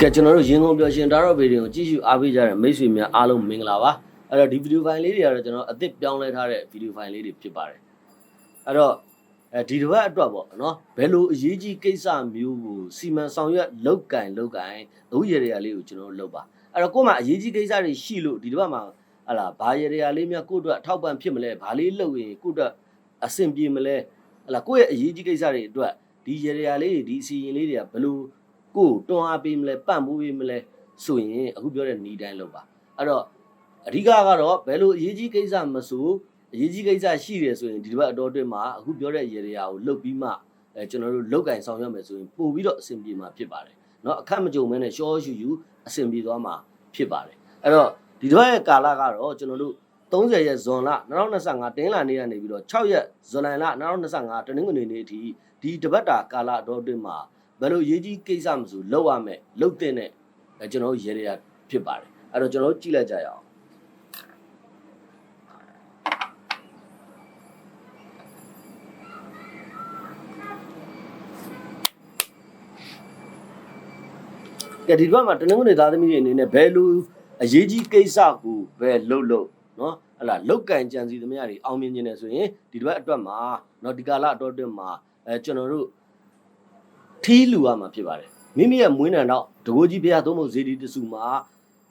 ကဲကျွန်တော်တို့ရင်းကုန်ပြောရှင်ဒါတော့ဗီဒီယိုကိုကြည့်ရှုအားပေးကြတဲ့မိတ်ဆွေများအားလုံးမင်္ဂလာပါအဲ့တော့ဒီဗီဒီယိုဖိုင်လေးတွေကတော့ကျွန်တော်အသစ်ပြောင်းလဲထားတဲ့ဗီဒီယိုဖိုင်လေးတွေဖြစ်ပါတယ်အဲ့တော့အဲဒီတစ်ပတ်အတွက်ပေါ့နော်ဘယ်လိုအရေးကြီးကိစ္စမျိုးကိုစီမံဆောင်ရွက်လောက်ကင်လောက်ကင်အခုရေရရာလေးကိုကျွန်တော်တို့လုပ်ပါအဲ့တော့ကို့မှာအရေးကြီးကိစ္စတွေရှိလို့ဒီတစ်ပတ်မှာဟလာဘာရေရရာလေးများကို့အတွက်အထောက်ပံ့ဖြစ်မလဲဘာလေးလုပ်ရင်ကို့အတွက်အဆင်ပြေမလဲဟလာကိုယ့်ရဲ့အရေးကြီးကိစ္စတွေအတွက်ဒီရေရရာလေးတွေဒီအစီရင်လေးတွေကဘယ်လို ကိုယ်တွန်းအားပေးမလဲပံ့ပိုးပေးမလဲဆိုရင်အခုပြောတဲ့ဤတိုင်းလုပ်ပါအဲ့တော့အဓိကကတော့ဘယ်လိုအရေးကြီးကိစ္စမဆိုအရေးကြီးကိစ္စရှိတယ်ဆိုရင်ဒီတစ်ပတ်အတော်အတွင်းမှာအခုပြောတဲ့ရေရာကိုလုတ်ပြီးမှအဲကျွန်တော်တို့လုတ်ကင်ဆောင်ရွက်မယ်ဆိုရင်ပို့ပြီးတော့အဆင်ပြေမှာဖြစ်ပါတယ်เนาะအခက်မကြုံမဲနဲ့ရှောရှူရှူအဆင်ပြေသွားမှာဖြစ်ပါတယ်အဲ့တော့ဒီတစ်ပတ်ရဲ့ကာလကတော့ကျွန်တော်တို့30ရက်ဇွန်လ2025တင်းလာနေ့ကနေပြီးတော့6ရက်ဇွန်လ2025တနင်္ဂနွေနေ့အထိဒီတပတ်တာကာလအတော်အတွင်းမှာ ဘယ်လိုရေးကြီးကိစ္စမဆိုလောက်ရမယ်လောက်တဲ့နဲ့အဲကျွန်တော်တို့ရေရရဖြစ်ပါတယ်အဲ့တော့ကျွန်တော်တို့ကြည့်လိုက်ကြရအောင်ကဲဒီဘက်မှာတနင်္ဂနွေသားသမီးတွေအနေနဲ့ဘယ်လိုအရေးကြီးကိစ္စကိုပဲလှုပ်လှုပ်နော်ဟလာလုတ်ကန်ကြံစီသမျှတွေအောင်မြင်ခြင်းနဲ့ဆိုရင်ဒီဘက်အတွက်မှာနော်ဒီကာလအတွက်အတွက်မှာအဲကျွန်တော်တို့ ထီးလူရမှာဖြစ်ပါတယ်မိမိရဲ့မွေးနံတော့တကိုးကြီးဖះသုံးဖို့ဇေဒီတစုမှာ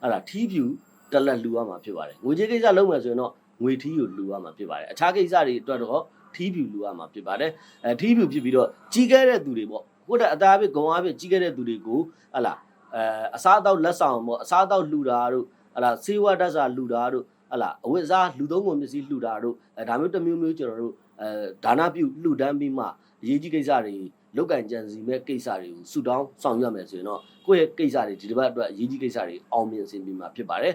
အဲ့ဒါထီးဖြူတက်လက်လူရမှာဖြစ်ပါတယ်ငွေကြေးကိစ္စလုပ်မယ်ဆိုရင်တော့ငွေထီးကိုလူရမှာဖြစ်ပါတယ်အခြားကိစ္စတွေအတွက်တော့ထီးဖြူလူရမှာဖြစ်ပါတယ်အဲထီးဖြူဖြစ်ပြီးတော့ကြီးခဲ့တဲ့သူတွေပေါ့ကိုယ့်တဲ့အသားအဖြစ်ဂုံအဖြစ်ကြီးခဲ့တဲ့သူတွေကိုဟလာအဲအစားအသောက်လက်ဆောင်ပေါ့အစားအသောက်လှူတာတို့ဟလာစေဝါတက်စာလှူတာတို့ဟလာအဝတ်အစားလူသုံးကုန်ပစ္စည်းလှူတာတို့အဲဒါမျိုးတစ်မျိုးမျိုးကျွန်တော်တို့အဲဒါနပြုလှူဒန်းပြီးမှအရေးကြီးကိစ္စတွေ လောက်ကင်ကြံစီမဲ့ကိစ္စတွေကိုဆူတောင်းဆောင်ရွက်မယ်ဆိုရင်တော့ကိုယ့်ရဲ့ကိစ္စတွေဒီတစ်ပတ်အတွက်အရေးကြီးကိစ္စတွေအောင်မြင်စေပြီးမှာဖြစ်ပါတယ်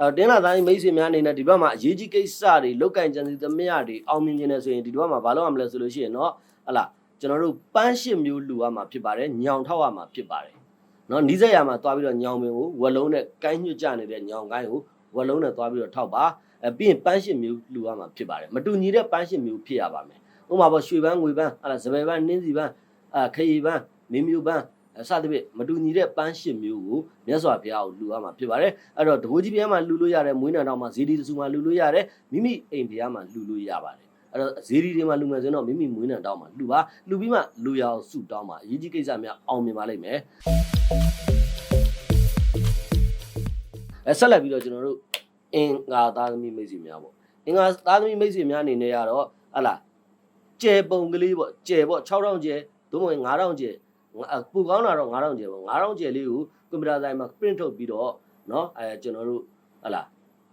အဲတင်းလာတိုင်းမိတ်ဆွေများအနေနဲ့ဒီဘက်မှာအရေးကြီးကိစ္စတွေလောက်ကင်ကြံစီသမျှတွေအောင်မြင်ခြင်းနဲ့ဆိုရင်ဒီဘက်မှာဘာလုပ်ရမလဲဆိုလို့ရှိရင်တော့ဟလာကျွန်တော်တို့ပန်းရှစ်မျိုးလှူရမှာဖြစ်ပါတယ်ညောင်ထောက်ရမှာဖြစ်ပါတယ်နော်နီးစက်ရမှာသွားပြီးတော့ညောင်ပင်ကိုဝက်လုံးနဲ့ကိုင်းညွတ်ကြနေတဲ့ညောင်ကိုင်းကိုဝက်လုံးနဲ့သွားပြီးတော့ထောက်ပါ အဲပြီးရင်ပန်းရှစ်မျိုးလှူရမှာဖြစ်ပါတယ်မတူညီတဲ့ပန်းရှစ်မျိုးဖြစ်ရပါမယ်ဥပမာပေါ့ရွှေပန်းငွေပန်းအဲ့ဒါစပယ်ပန်းနှင်းစီပန်းအာခရီပန်းမင်းမျိုးပန်းအဲစသဖြင့်မတူညီတဲ့ပန်းရှစ်မျိုးကိုမြတ်စွာဘုရားကိုလှူရမှာဖြစ်ပါတယ်အဲ့တော့တကူကြီးဘုရားမှာလှူလို့ရတယ်မွေးနေ့တော်မှာဇေဒီတဆူမှာလှူလို့ရတယ်မိမိအိမ်ဘုရားမှာလှူလို့ရပါတယ်အဲ့တော့ဇေဒီတွေမှာလှူမယ်ဆိုရင်တော့မိမိမွေးနေ့တော်မှာလှူပါလှူပြီးမှလူရအောင်စုတောင်းပါအရေးကြီးကိစ္စများအောင်မြင်ပါလိမ့်မယ်အဲဆက်လက်ပြီးတော့ကျွန်တော်တို့ အင်္ဂါသားသမီးမိတ်ဆွေများပေါ့အင်္ဂါသားသမီးမိတ်ဆွေများအနေနဲ့ကတော့ဟလာကျဲပုံကလေးပေါ့ကျဲပေါ့6000ကျဲသို့မဟုတ်9000ကျဲပူကောင်းတာတော့9000ကျဲပေါ့9000ကျဲလေးကိုကွန်ပျူတာဆိုင်မှာ print ထုတ်ပြီးတော့เนาะအဲကျွန်တော်တို့ဟလာ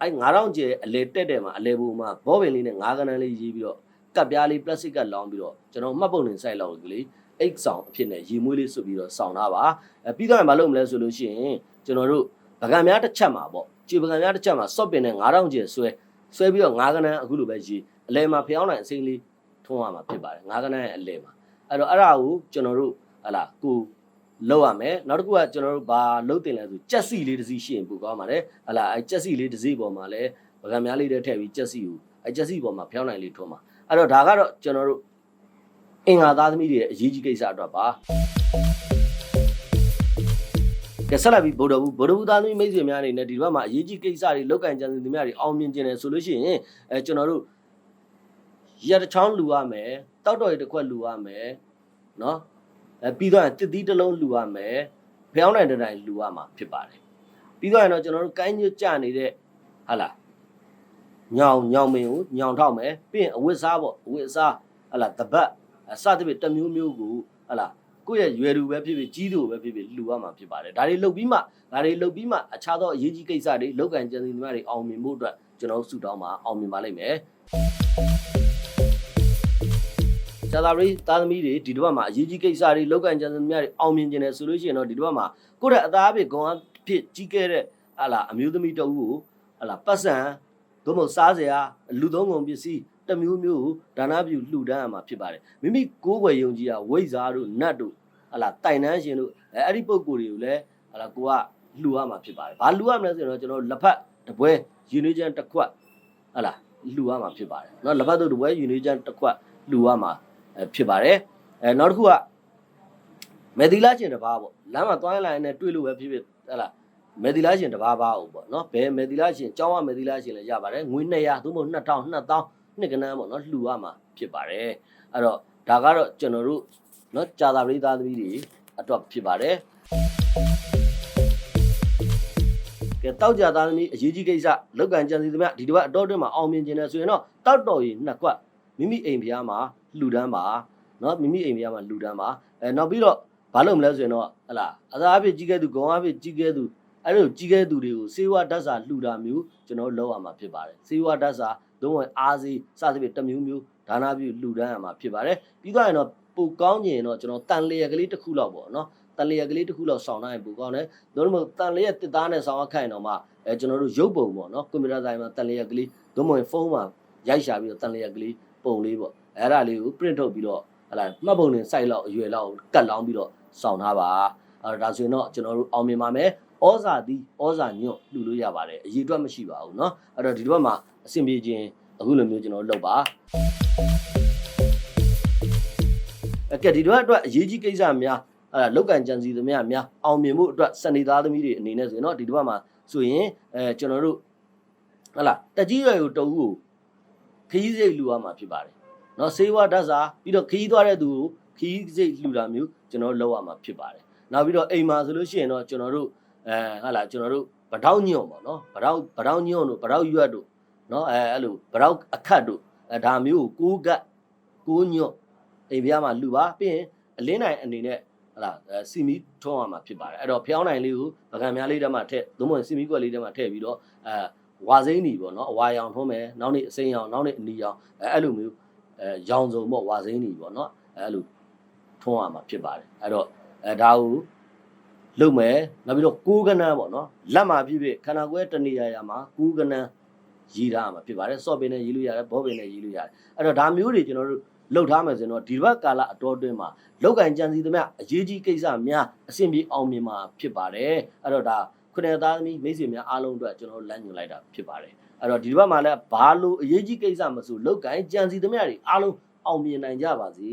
အဲ9000ကျဲအလဲတက်တယ်မှာအလဲဘူမှာဘောပင်လေးနဲ့9ကနန်းလေးရေးပြီးတော့ကပ်ပြားလေး plastic ကလောင်းပြီးတော့ကျွန်တော်မှတ်ပုံတင်ဆိုင်လောက်ကလေးအိတ်ဆောင်အဖြစ်နဲ့ရေမွေးလေးဆွပြီးတော့ဆောင်းထားပါအဲပြီးတော့မလုပ်မလဲဆိုလို့ရှိရင်ကျွန်တော်တို့ပကံများတစ်ချက်မှာပေါ့ ခြေပကံများတစ်ချက်မှာစော့ပင်နဲ့9000ကျဲဆွဲဆွဲပြီးတော့9ကနန်းအခုလိုပဲရေးအလဲမှာဖျောင်းနိုင်အစိမ့်လေးထုံးရမှာဖြစ်ပါတယ်9ကနန်းရဲ့အလဲမှာအဲ့တော့အဲ့ဒါကိုကျွန်တော်တို့ဟလာကိုလောက်ရမယ်နောက်တစ်ခုကကျွန်တော်တို့ဘာလုတ်တင်လဲဆိုကြက်စီလေးတစ်စီးရှိရင်ပိုကောင်းပါတယ်ဟလာအဲကြက်စီလေးတစ်စီးပေါ်မှာလည်းပကံများလေးတွေထည့်ပြီးကြက်စီကိုအဲကြက်စီပေါ်မှာဖျောင်းနိုင်လေးထုံးပါအဲ့တော့ဒါကတော့ကျွန်တော်တို့အင်္ဂါသားသမီးတွေရဲ့အရေးကြီးကိစ္စအတွက်ပါကဲ ဆက်လက်ပြီးဗုဒ္ဓဘူးဗုဒ္ဓဘူးသားသမီးမိတ်ဆွေများအနေနဲ့ဒီဘက်မှာအရေးကြီးကိစ္စတွေလောက်ကင်ကြံစီသမျှတွေအောင်မြင်ခြင်းတယ်ဆိုလို့ရှိရင်အဲကျွန်တော်တို့ရတချောင်းလူရမယ်တောက်တော်ရတစ်ခွက်လူရမယ်နော်အဲပြီးတော့တစ်သီးတစ်လုံးလူရမယ်ဖျောင်းနိုင်တဲ့တိုင်လူရမှာဖြစ်ပါတယ်ပြီးတော့ရင်တော့ကျွန်တော်တို့ကိုင်းညွတ်ကြနေတဲ့ဟာလားညောင်ညောင်မင်းကိုညောင်ထောက်မယ်ပြီးရင်အဝတ်စားပေါ့အဝတ်စားဟာလားတပတ်အစသဖြင့်တစ်မျိုးမျိုးကိုဟာလား ကိုယ့်ရဲ့ရွယ်သူပဲဖြစ်ဖြစ်ကြီးသူပဲဖြစ်ဖြစ်လူရမှာဖြစ်ပါတယ်ဒါတွေလုပ်ပြီးမှဒါတွေလုပ်ပြီးမှအခြားသောအရေးကြီးကိစ္စတွေလောက်ကန်ကြံစည်သမားတွေအောင်မြင်ဖို့အတွက်ကျွန်တော်ဆုတောင်းပါအောင်မြင်ပါလိမ့်မယ်ဇာတာရီသားသမီးတွေဒီတစ်ပတ်မှာအရေးကြီးကိစ္စတွေလောက်ကန်ကြံစည်သမားတွေအောင်မြင်ခြင်းတယ်ဆိုလို့ရှိရင်တော့ဒီတစ်ပတ်မှာကိုယ့်ရဲ့အသားအဖြစ်ဂုံအဖြစ်ကြီးခဲ့တဲ့ဟာလာအမျိုးသမီးတအုပ်ကိုဟာလာပတ်စံသို့မဟုတ်စားစရာလူသုံးကုန်ပစ္စည်း တစ်မျိုးမျိုးကိုဒါနပြုလှူဒန်းရမှာဖြစ်ပါတယ်မိမိကိုယ်ွယ်ယုံကြည်ရာဝိဇ္ဇာတို့နတ်တို့ဟလာတိုင်နှန်းရှင်တို့အဲအဲ့ဒီပုံကိုယ်တွေကိုလည်းဟလာကိုကလှူရမှာဖြစ်ပါတယ်။ဘာလှူရမလဲဆိုတော့ကျွန်တော်လက်ဖက်တပွဲယူနေချန်တစ်ခွက်ဟလာလှူရမှာဖြစ်ပါတယ်။နော်လက်ဖက်တို့တပွဲယူနေချန်တစ်ခွက်လှူရမှာဖြစ်ပါတယ်။အဲနောက်တစ်ခုကမယ်ဒီလာရှင်တစ်ပါးပေါ့လမ်းမှာသွားရင်လာရင်လည်းတွေ့လို့ပဲဖြစ်ဖြစ်ဟဲ့လားမယ်ဒီလာရှင်တစ်ပါးပါအောင်ပေါ့နော်ဘယ်မယ်ဒီလာရှင်ကျောင်းကမယ်ဒီလာရှင်လည်းရပါတယ်ငွေ200သို့မဟုတ်2000 2000 နှစ်ကနန်းပေါ့နော်လှူရမှာဖြစ်ပါတယ်အဲ့တော့ဒါကတော့ကျွန်တော်တို့နော်ကြာသာပရိသတ်သမီးတွေအတွက်ဖြစ်ပါတယ်ကဲတောက်ကြသားသမီးအရေးကြီးကိစ္စလောက်ကန်ကြံစီသမျှဒီတစ်ပတ်အတော်တွင်းမှာအောင်မြင်ခြင်းနဲ့ဆိုရင်တော့တောက်တော်ကြီးနှစ်ကွက်မိမိအိမ်ဖျားမှာလှူဒန်းပါနော်မိမိအိမ်ဖျားမှာလှူဒန်းပါအဲနောက်ပြီးတော့ဘာလို့မလဲဆိုရင်တော့ဟလာအသာအဖြစ်ကြီးခဲ့သူဂုံအဖြစ်ကြီးခဲ့သူ အဲ့လိုကြီးခဲ့သူတွေကိုစေဝါဓာတ်စာလှူတာမျိုးကျွန်တော်တို့လောက်ရမှာဖြစ်ပါတယ်စေဝါဓာတ်စာသုံးဝင်အားစီစသဖြင့်တစ်မျိုးမျိုးဒါနာပြုလှူဒန်းရမှာဖြစ်ပါတယ်ပြီးတော့ရင်တော့ပိုကောင်းကျင်တော့ကျွန်တော်တန်လျက်ကလေးတစ်ခုလောက်ပေါ့နော်တန်လျက်ကလေးတစ်ခုလောက်ဆောင်းနိုင်ပိုကောင်းတယ်တို့တို့မတန်လျက်တစ်သားနဲ့ဆောင်းရခိုင်တော့မှအဲကျွန်တော်တို့ရုပ်ပုံပေါ့နော်ကွန်ပျူတာဆိုင်မှာတန်လျက်ကလေးတို့မဝင်ဖုန်းမှာရိုက်ရှာပြီးတော့တန်လျက်ကလေးပုံလေးပေါ့အဲ့ဒါလေးကို print ထုတ်ပြီးတော့ဟလာမှတ်ပုံနဲ့ site လောက်အရွယ်လောက်ကတ်လောင်းပြီးတော့ဆောင်းထားပါအဲ့ဒါဆိုရင်တော့ကျွန်တော်တို့အောင်မြင်ပါမယ် ဩဇာသည်ဩဇာညွတ်လှူလို့ရပါတယ်အရေးအတွက်မရှိပါဘူးเนาะအဲ့တော့ဒီတစ်ပတ်မှာအဆင်ပြေခြင်းအခုလိုမျိုးကျွန်တော်တို့လုပ်ပါအကဲဒီတစ်ပတ်အတွက်အရေးကြီးကိစ္စများအဲ့ဒါလောက်ကန်ကြံစီသမျှများအောင်မြင်မှုအတွက်စနေသားသမီးတွေအနေနဲ့ဆိုရင်တော့ဒီတစ်ပတ်မှာဆိုရင်အဲကျွန်တော်တို့ဟလာတက်ကြီးရွယ်ကိုတအူးကိုခရီးစိတ်လှူရမှာဖြစ်ပါတယ်เนาะစေဝါဓာတ်စာပြီးတော့ခရီးသွားတဲ့သူကိုခရီးစိတ်လှူတာမျိုးကျွန်တော်တို့လုပ်ရမှာဖြစ်ပါတယ်နောက်ပြီးတော့အိမ်မှာဆိုလို့ရှိရင်တော့ကျွန်တော်တို့ အဲဟာလာကျွန်တော်တို့ဗတောက်ညွန့်ပေါ့နော်ဗတောက်ဗတောက်ညွန့်တို့ဗတောက်ရွက်တို့နော်အဲအဲ့လိုဗတောက်အခတ်တို့အဲဒါမျိုးကိုကိုးကတ်ကိုးညွန့်အိမ်ပြားမှာလှူပါပြီးရင်အလင်းနိုင်အနေနဲ့ဟလာအဲစီမီထုံးရမှာဖြစ်ပါတယ်အဲ့တော့ဖျောင်းနိုင်လေးကိုပကံများလေးတက်မှထည့်သို့မဟုတ်စီမီကွက်လေးတက်မှထည့်ပြီးတော့အဲဝါစိမ့်နေပေါ့နော်အဝါရောင်ထုံးမယ်နောက်နေ့အစိမ်းရောင်နောက်နေ့အနီရောင်အဲအဲ့လိုမျိုးအဲရောင်စုံပေါ့ဝါစိမ့်နေပေါ့နော်အဲအဲ့လိုထုံးရမှာဖြစ်ပါတယ်အဲ့တော့အဲဒါကို လုပ်မယ်နောက်ပြီးတော့ကိုးကနန်းပေါ့နော်လက်မှာဖြစ်ဖြစ်ခန္ဓာကိုယ်ရဲ့တဏှာရာမှာကိုးကနန်းရည်ထားမှာဖြစ်ပါတယ်စော့ပင်နဲ့ရည်လို့ရတယ်ဘောပင်နဲ့ရည်လို့ရတယ်အဲ့တော့ဒါမျိုးတွေကျွန်တော်တို့လှုပ်ထားမယ်ဆိုရင်တော့ဒီဘက်ကာလအတော်အတွင်းမှာလောက်ကင်ကြံစီသမျှအရေးကြီးကိစ္စများအဆင်ပြေအောင်မြင်မှာဖြစ်ပါတယ်အဲ့တော့ဒါခုနှစ်သားသမီးမိတ်ဆွေများအားလုံးအတွက်ကျွန်တော်တို့လမ်းညွှန်လိုက်တာဖြစ်ပါတယ်အဲ့တော့ဒီဘက်မှာလည်းဘာလို့အရေးကြီးကိစ္စမဆိုလောက်ကင်ကြံစီသမျှတွေအားလုံးအောင်မြင်နိုင်ကြပါစေ